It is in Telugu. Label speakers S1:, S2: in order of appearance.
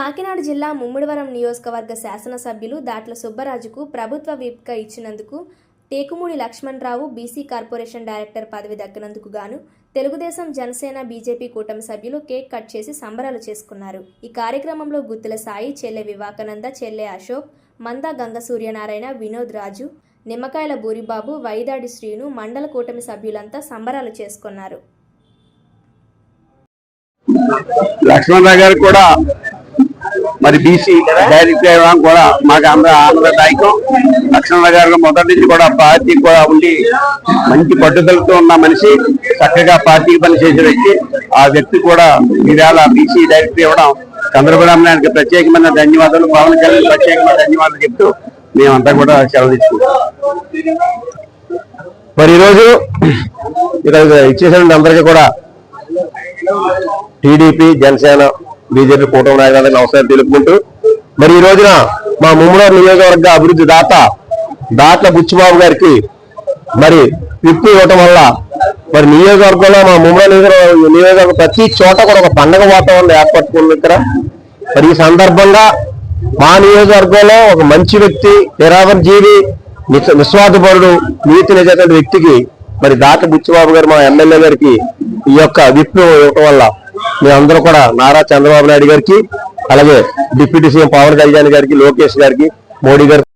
S1: కాకినాడ జిల్లా ముమ్మిడివరం నియోజకవర్గ శాసనసభ్యులు దాట్ల సుబ్బరాజుకు ప్రభుత్వ విప్గా ఇచ్చినందుకు Tekumudi Lakshmanarao BC corporation director పదవి దక్కినందుకు గాను తెలుగుదేశం జనసేన బీజేపీ కూటమి సభ్యులు కేక్ కట్ చేసి సంబరాలు చేసుకున్నారు. ఈ కార్యక్రమంలో గుత్తుల సాయి చెల్లె వివాకానంద చెల్లె అశోక్ మంద గంగ సూర్యనారాయణ వినోద్ రాజు నిమ్మకాయల బూరిబాబు వైదాడి శ్రీను మండల కూటమి సభ్యులంతా సంబరాలు చేసుకున్నారు.
S2: లక్ష్మణరావు గారు కూడా మరి బీసీ డైరెక్టర్ అవ్వడం కూడా మాకు అందరూ ఆనందదాయకం. లక్ష్మణ గారు మొదటి నుంచి కూడా పార్టీ కూడా ఉండి మంచి పట్టుదలతో ఉన్న మనిషి చక్కగా పార్టీకి పనిచేసే వ్యక్తి. ఆ వ్యక్తి కూడా ఈవేళ బీసీ డైరెక్టర్ ఇవ్వడం చంద్రబాబు నాయుడుకి ప్రత్యేకమైన ధన్యవాదాలు పవన్ కళ్యాణ్ ప్రత్యేకమైన ధన్యవాదాలు చెప్తూ మేమంతా కూడా సెలవు తీసుకుంటాం
S3: మరి ఈరోజు ఇక్కడ ఇచ్చేసిన అందరికీ కూడా టీడీపీ జనసేన బీజేపీ కూటమి నాయకులకు నమస్కారం తెలుపుకుంటూ మరి ఈ రోజున మా ముమ్మడూరు నియోజకవర్గ అభివృద్ధి దాత దాట్ల బుచ్చిబాబు గారికి మరి విప్పు ఇవ్వటం వల్ల మరి నియోజకవర్గంలో మా ముమ్మడూరు నియోజకవర్గం ప్రతి చోట కూడా ఒక పండగ వాతావరణం ఏర్పడుతుంది ఇక్కడ. మరి ఈ సందర్భంగా మా నియోజకవర్గంలో ఒక మంచి వ్యక్తి నిరావర జీవి నిస్వార్థపరుడు నీతి నిజమైన వ్యక్తికి మరి దాట బుచ్చిబాబు గారు మా ఎమ్మెల్యే గారికి ఈ యొక్క విప్ ఇవ్వటం వల్ల మేమందరూ కూడా నారా చంద్రబాబు నాయుడు గారికి అలాగే డిప్యూటీ సీఎం పవన్ కళ్యాణ్ గారికి లోకేష్ గారికి మోడీ గారికి